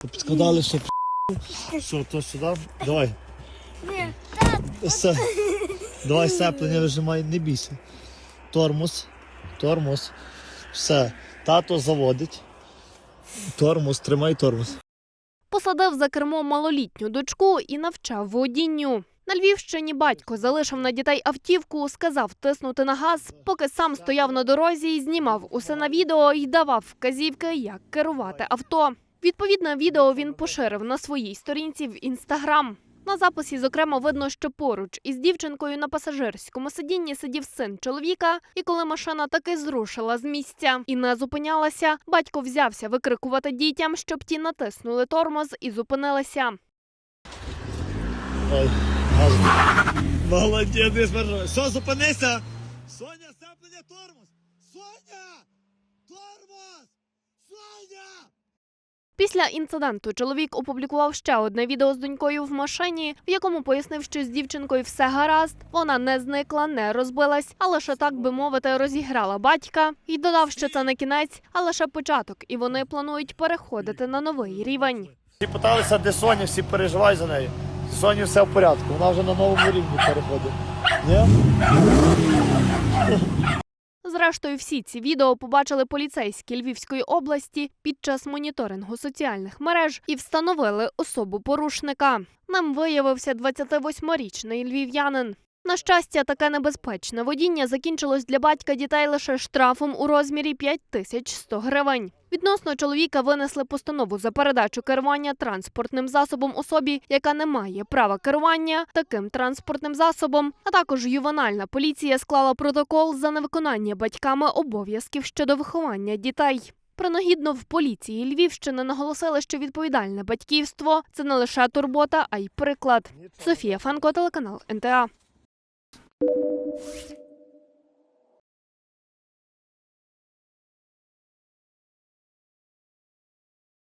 Підкладали, щоб що, то сюди. Давай. Все. Давай сцеплення вижимай, не бійся. Тормоз. Тормоз. Все. Тато заводить. Тормоз, тримай тормоз. Посадив за кермо малолітню дочку і навчав водінню. На Львівщині батько залишив на дітей автівку, сказав тиснути на газ, поки сам стояв на дорозі і знімав усе на відео і давав вказівки, як керувати авто. Відповідне відео він поширив на своїй сторінці в інстаграм. На записі, зокрема, видно, що поруч із дівчинкою на пасажирському сидінні сидів син чоловіка, і коли машина таки зрушила з місця і не зупинялася, батько взявся викрикувати дітям, щоб ті натиснули тормоз і зупинилися. Молодець, не. Все, зупинися. Соня, сцеплення тормоз. Соня! Тормоз! Соня! Після інциденту чоловік опублікував ще одне відео з донькою в машині, в якому пояснив, що з дівчинкою все гаразд. Вона не зникла, не розбилась, а лише так би мовити, розіграла батька. І додав, що це не кінець, а лише початок, і вони планують переходити на новий рівень. Всі питалися, де Соня, всі переживають за нею. Соні все в порядку, вона вже на новому рівні переходить. Ні? Зрештою, всі ці відео побачили поліцейські Львівської області під час моніторингу соціальних мереж і встановили особу порушника. Ним виявився 28-річний львів'янин. На щастя, таке небезпечне водіння закінчилось для батька дітей лише штрафом у розмірі 5100 гривень. Відносно чоловіка винесли постанову за передачу керування транспортним засобом особі, яка не має права керування таким транспортним засобом. А також ювенальна поліція склала протокол за невиконання батьками обов'язків щодо виховання дітей. Принагідно в поліції Львівщини наголосили, що відповідальне батьківство це не лише турбота, а й приклад. Софія Фанко, телеканал НТА. you